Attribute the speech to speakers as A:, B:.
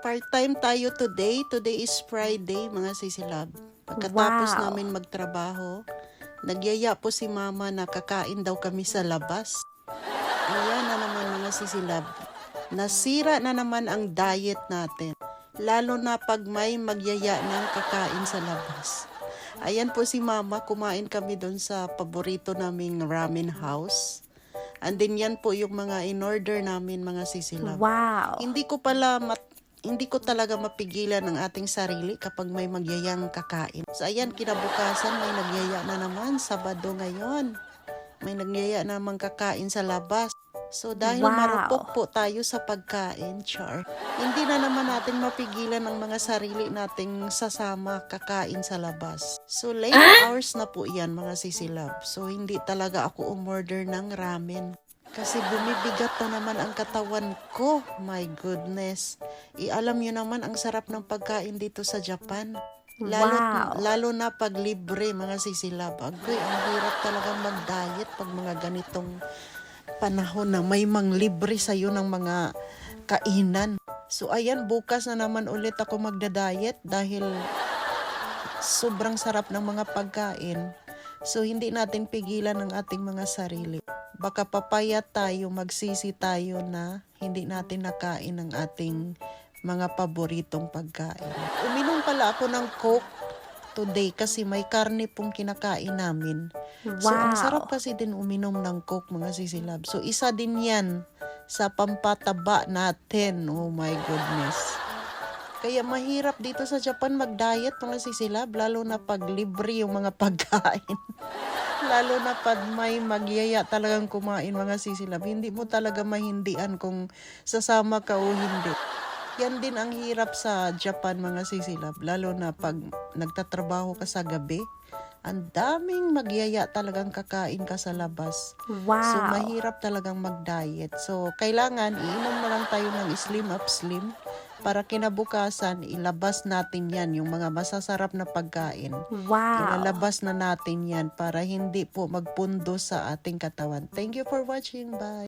A: Part-time tayo today. Today is Friday, mga sisilab. Pagkatapos
B: Wow.
A: namin magtrabaho, nagyaya po si mama na kakain daw kami sa labas. Ayan na naman mga sisilab. Nasira na naman ang diet natin. Lalo na pag may magyaya ng kakain sa labas. Ayan po si mama, kumain kami doon sa paborito naming ramen house. And then yan po yung mga in-order namin mga sisilab.
B: Wow.
A: Hindi ko pala mat- hindi ko talaga mapigilan ang ating sarili kapag may magyayang kakain. So ayan, kinabukasan may nagyaya na naman, Sabado ngayon. May nagyaya na naman kakain sa labas. So dahil
B: Wow.
A: marupok po tayo sa pagkain, char, hindi na naman natin mapigilan ang mga sarili nating sasama kakain sa labas. So late hours na po yan mga sisilab. So hindi talaga ako umorder ng ramen. Kasi bumibigat na naman ang katawan ko. My goodness. I alam nyo naman ang sarap ng pagkain dito sa Japan. Lalo,
B: Wow.
A: lalo na pag libre mga sisilab. Agoy, ang hirap talagang mag-diet pag mga ganitong panahon na may mang libre sa'yo ng mga kainan. So ayan, bukas na naman ulit ako magda-diet dahil sobrang sarap ng mga pagkain. So hindi natin pigilan ang ating mga sarili. Baka papayat tayo, magsisi tayo na hindi natin nakain ang ating mga paboritong pagkain. Uminom pala ako ng Coke today kasi may karne pong kinakain namin. So, ang
B: Wow.
A: sarap kasi din uminom ng Coke, mga sisilab. So, isa din yan sa pampataba natin. Oh my goodness. Kaya mahirap dito sa Japan mag-diet, mga sisilab, lalo na pag libre yung mga pagkain. lalo na pag may magyaya talagang kumain, mga sisilab. Hindi mo talaga mahindian kung sasama ka o hindi. Yan din ang hirap sa Japan, mga sisilab. Lalo na pag nagtatrabaho ka sa gabi. Ang daming magyaya talagang kakain ka sa labas.
B: Wow.
A: So, mahirap talagang mag-diet. So, kailangan iinom na lang tayo ng Slim Up Slim para kinabukasan ilabas natin yan, yung mga masasarap na pagkain.
B: Wow.
A: Ilalabas na natin yan para hindi po magpundo sa ating katawan. Thank you for watching. Bye!